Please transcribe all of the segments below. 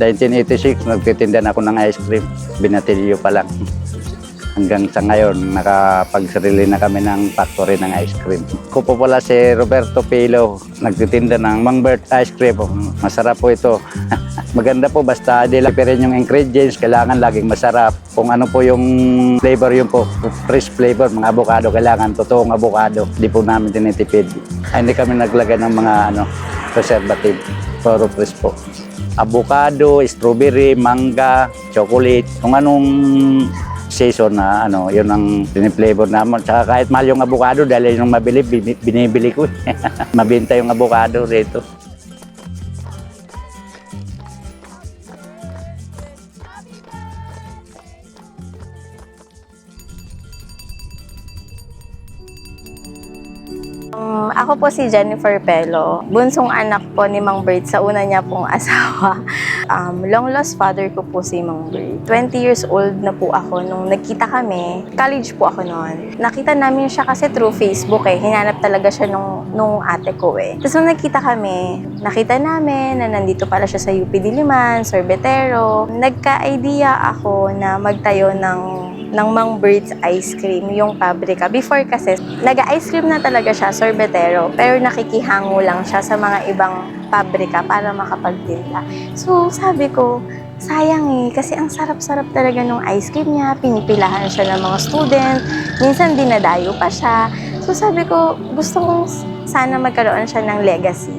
1986, nagtitinda na ako ng ice cream. Binatilyo pa lang. Hanggang sa ngayon, nakapagsarili na kami ng factory ng ice cream. Ko po pala si Roberto Pilo, nagtitinda ng Mangbert Ice Cream. Masarap po ito. Maganda po, basta di lang rin yung ingredients, kailangan laging masarap. Kung ano po yung flavor yun po, fresh flavor, mga avocado, kailangan totoong avocado. Di po namin tinitipid. Ay, hindi kami naglagay ng mga ano, preservative. Puro fresh po. Avocado, strawberry, mangga, chocolate, kung anong season na ano, yun ang piniflavor namin. Tsaka kahit mahal yung avocado dahil yung mabili, bini- binibili ko. Mabenta yung avocado rito. Um, ako po si Jennifer Pelo, bunsong anak po ni Mang Bird sa una niya pong asawa. Um, long lost father ko po si Mang Bird. 20 years old na po ako nung nagkita kami. College po ako noon. Nakita namin siya kasi through Facebook eh. Hinanap talaga siya nung, nung ate ko eh. Tapos nung nagkita kami, nakita namin na nandito pala siya sa UP Diliman, Sorbetero. Nagka-idea ako na magtayo ng ng Mang Bird's Ice Cream, yung pabrika. Before kasi, nag-ice cream na talaga siya, sorbetero, pero nakikihango lang siya sa mga ibang pabrika para makapagtinda. So, sabi ko, sayang eh, kasi ang sarap-sarap talaga ng ice cream niya, pinipilahan siya ng mga student, minsan dinadayo pa siya. So, sabi ko, gusto kong sana magkaroon siya ng legacy.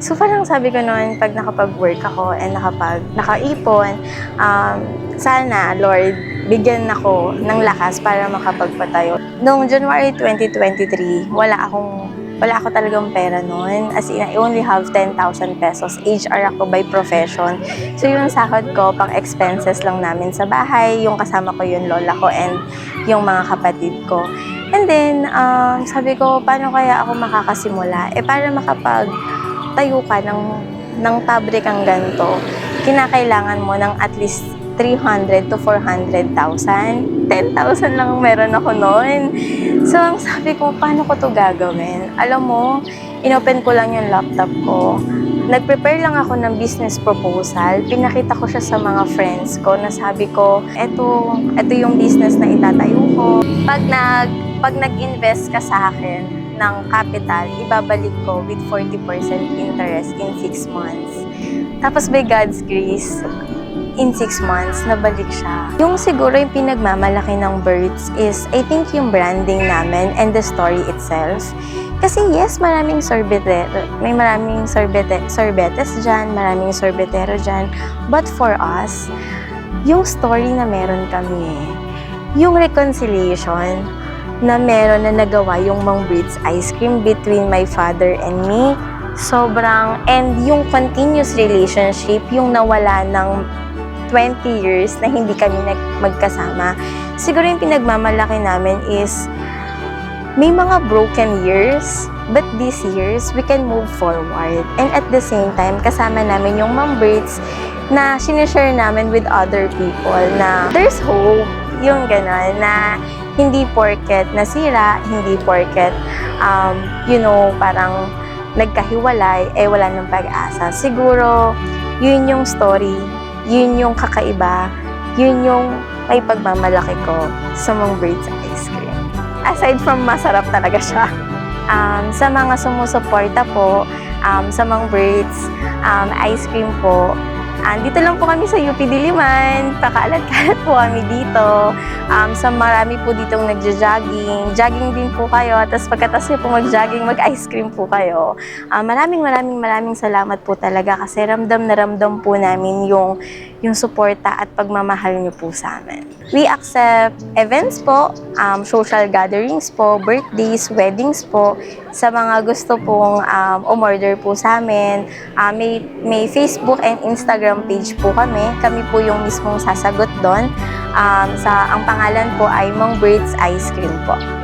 So, parang sabi ko noon, pag nakapag-work ako and nakapag, nakaipon, um, sana, Lord, bigyan ako ng lakas para makapagpatayo. Noong January 2023, wala akong wala ako talagang pera noon. As in, I only have 10,000 pesos. HR ako by profession. So, yung sahod ko, pang expenses lang namin sa bahay. Yung kasama ko yung lola ko and yung mga kapatid ko. And then, um, sabi ko, paano kaya ako makakasimula? Eh, para makapagtayo ka ng, ng pabrikang ganito, kinakailangan mo ng at least 300 to 400,000. 10,000 lang meron ako noon. So, ang sabi ko, paano ko to gagawin? Alam mo, inopen ko lang yung laptop ko. Nag-prepare lang ako ng business proposal. Pinakita ko siya sa mga friends ko na sabi ko, eto, eto yung business na itatayo ko. Pag, nag, pag nag-invest ka sa akin ng capital, ibabalik ko with 40% interest in 6 months. Tapos by God's grace, in six months, nabalik siya. Yung siguro yung pinagmamalaki ng Birds is, I think yung branding namin and the story itself. Kasi yes, maraming sorbetero, may maraming sorbete, sorbetes dyan, maraming sorbetero dyan. But for us, yung story na meron kami eh, yung reconciliation na meron na nagawa yung Mang Birds ice cream between my father and me, sobrang, and yung continuous relationship, yung nawala ng 20 years na hindi kami magkasama. Siguro yung pinagmamalaki namin is may mga broken years, but these years, we can move forward. And at the same time, kasama namin yung mom birds na sinishare namin with other people na there's hope, yung gano'n, na hindi porket nasira, hindi porket, um, you know, parang nagkahiwalay, eh wala ng pag-asa. Siguro, yun yung story yun yung kakaiba, yun yung may pagmamalaki ko sa Mang Birds Ice Cream. Aside from masarap talaga siya, um, sa mga sumusuporta po, um, sa Mang Birds um, Ice Cream po, Andito lang po kami sa UP Diliman. Pakaalat-kalat po kami dito. Um, sa marami po ditong nagja-jogging. Jogging din po kayo. Tapos pagkatas niyo po mag-jogging, mag-ice cream po kayo. Um, maraming maraming maraming salamat po talaga kasi ramdam na ramdam po namin yung yung suporta at pagmamahal niyo po sa amin. We accept events po, um, social gatherings po, birthdays, weddings po. Sa mga gusto pong um, umorder po sa amin, uh, may, may Facebook and Instagram page po kami. Kami po yung mismong sasagot doon. Um, sa, ang pangalan po ay Mong Birds Ice Cream po.